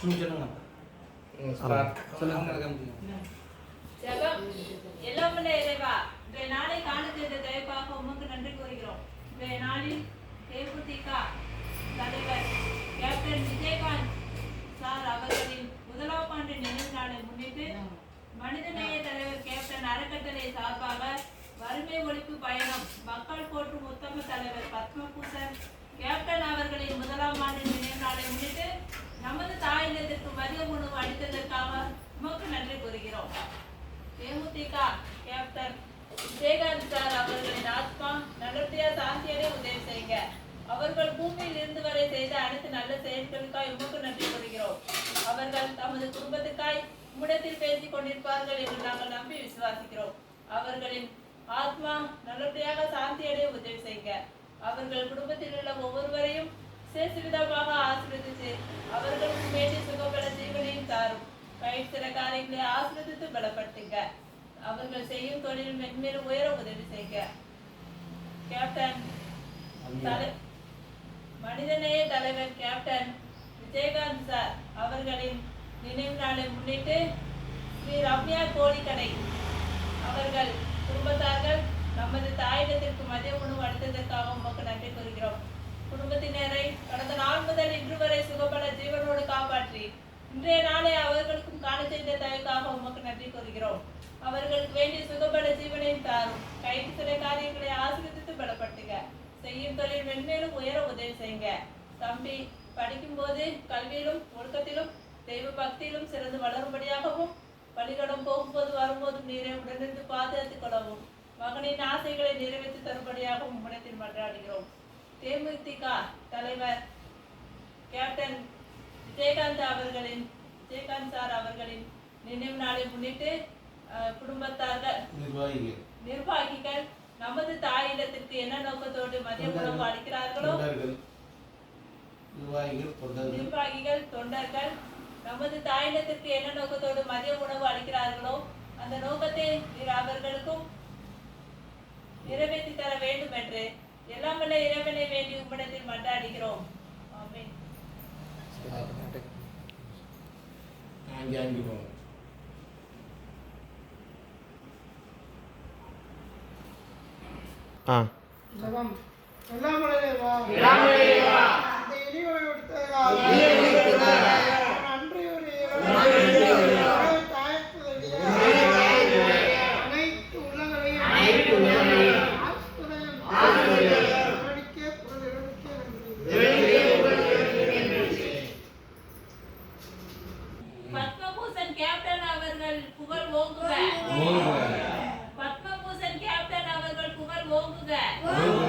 ம், சொல்லுங்க சொல்லுங்க ஜெபம் எல்லாம் வல்ல இறைவா இன்றைய நாளை காண செய்த தயவுக்காக உமக்கு நன்றி கூறுகிறோம் இன்றைய நாளில் தேமுதிக தலைவர் கேப்டன் விஜயகாந்த் சார் அவர்களின் முதலாம் ஆண்டு நினைவு நாளை முன்னிட்டு மனிதநேய தலைவர் கேப்டன் அறக்கட்டளை சார்பாக வறுமை ஒழிப்பு பயணம். மக்கள் போற்றும் உத்தம தலைவர் பத்மபூஷன் கேப்டன் அவர்களின் முதலாம் ஆண்டு நினைவு நாளை முன்னிட்டு நமது தாயினத்திற்கு மதிய உணவு அளித்ததற்காக உமக்கு நன்றி கூறுகிறோம். தேமுதிக கேப்டன் விஜயகாந்த் சார் அவர்களின் ஆத்மா நல்லபடியா சாந்தியடைய உதவி செய்யுங்க அவர்கள் பூமியில் இருந்து வரை செய்த அனைத்து நல்ல செயல்களுக்காய் உமக்கு நன்றி கூறுகிறோம். அவர்கள் தமது குடும்பத்துக்காய் உம்மிடத்தில் பேசிக் கொண்டிருப்பார்கள் என்று நாங்கள் நம்பி விசுவாசிக்கிறோம். அவர்களின் ஆத்மா நல்லபடியாக சாந்தியடைய உதவி செய்யுங்க அவர்கள் குடும்பத்தில் உள்ள ஒவ்வொருவரையும் சேசுவிதமாக ஆசீர்வதித்து அவர்களுக்கு வேண்டிய சுகபல ஜீவனையும் தாரும். பயிர் சில காரியங்களை ஆசீர்வதித்து பலப்படுத்துங்க. அவர்கள் செய்யும் தொழில் மென்மேலும் உயர உதவி செய்யுங்க கேப்டன் மனிதநேய தலைவர் கேப்டன் விஜயகாந்த் சார் அவர்களின் நினைவு நாளை முன்னிட்டு ஸ்ரீ ரம்யா கோழிக்கடை அவர்கள் நமது தாயிடத்திற்கு மதிய உணவு அளித்ததற்காக உமக்கு நன்றி கூறுகிறோம். குடும்பத்தினரை கடந்த நாள் முதல் இன்று வரை சுகபல ஜீவனோடு காப்பாற்றி இன்றைய நாளை அவர்களுக்கும் காண செய்த தயக்காக உமக்கு நன்றி கூறுகிறோம். அவர்களுக்கு வேண்டிய சுகபல ஜீவனையும் தாரும். கைது சில காரியங்களை ஆசிரியத்து பலப்படுத்துங்க செய்யும் தொழில் மென்மேலும் உயர உதவி செய்யுங்க. தம்பி படிக்கும்போது கல்வியிலும் ஒழுக்கத்திலும் தெய்வ பக்தியிலும் சிறந்து வளரும்படியாகவும் பள்ளிக்கூடம் போகும்போது வரும்போதும் நீரை உடனிருந்து பாதுகாத்துக் கொள்ளவும். மகனின் ஆசைகளை நிறைவேற்றி தரும்படியாகவும் உம்மிடத்தில் மன்றாடுகிறோம். தேமுதிக தலைவர் கேப்டன் விஜயகாந்த் அவர்களின் விஜயகாந்த் சார் அவர்களின் நினைவு நாளை முன்னிட்டு குடும்பத்தார்கள் நிர்வாகிகள். நிர்வாகிகள் நமது தாயிடத்திற்கு என்ன நோக்கத்தோடு மதிய உணவு அளிக்கிறார்களோ நிர்வாகிகள் தொண்டர்கள் நமது தாயிடத்திற்கு என்ன நோக்கத்தோடு மதிய உணவு அளிக்கிறார்களோ அந்த நோக்கத்தை அவர்களுக்கும் நிறைவேற்றி தர வேண்டும் என்று எல்லாம் வல்ல இறைவனை வேண்டி உம்மிடத்தில் மன்றாடுகிறோம். ஆமென். அங்கே அங்கே போவோம் ஆ. ஜெபம். எல்லாம் வல்லவா இந்த பத்மபூஷன் கேப்டன் அவர்கள் புகழ் ஓங்குக ஓங்குக. பத்மபூஷன் கேப்டன் அவர்கள் புகழ் ஓங்குக ஓங்குக.